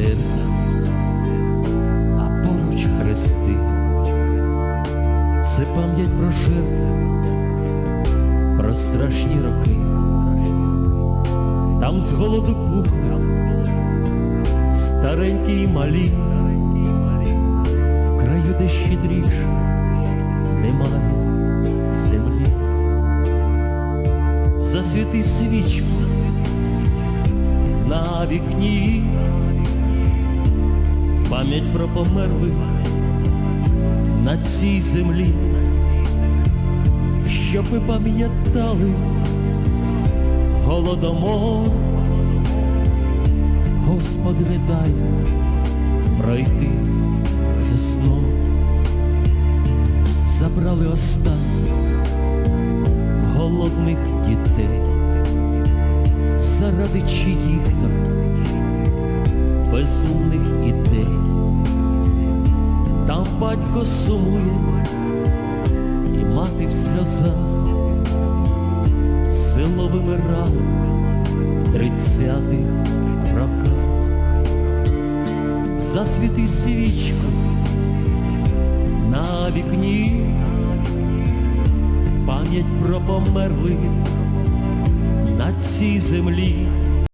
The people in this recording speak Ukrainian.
церква, а поруч хрести. Це пам'ять про жертви, про страшні роки. Там з голоду пухли старенькі й малі, в краю де щедріш немає землі. Засвіти свічку на вікні, пам'ять про померлих на цій землі, щоб ви пам'ятали голодомор. Господи, не дай пройти це сном. Забрали останніх голодних дітей, заради чиїх там безумних ідей. Батько сумує і мати в сльозах, село вимирало в тридцятих роках. Засвіти свічку на вікні, пам'ять про померлих на цій землі.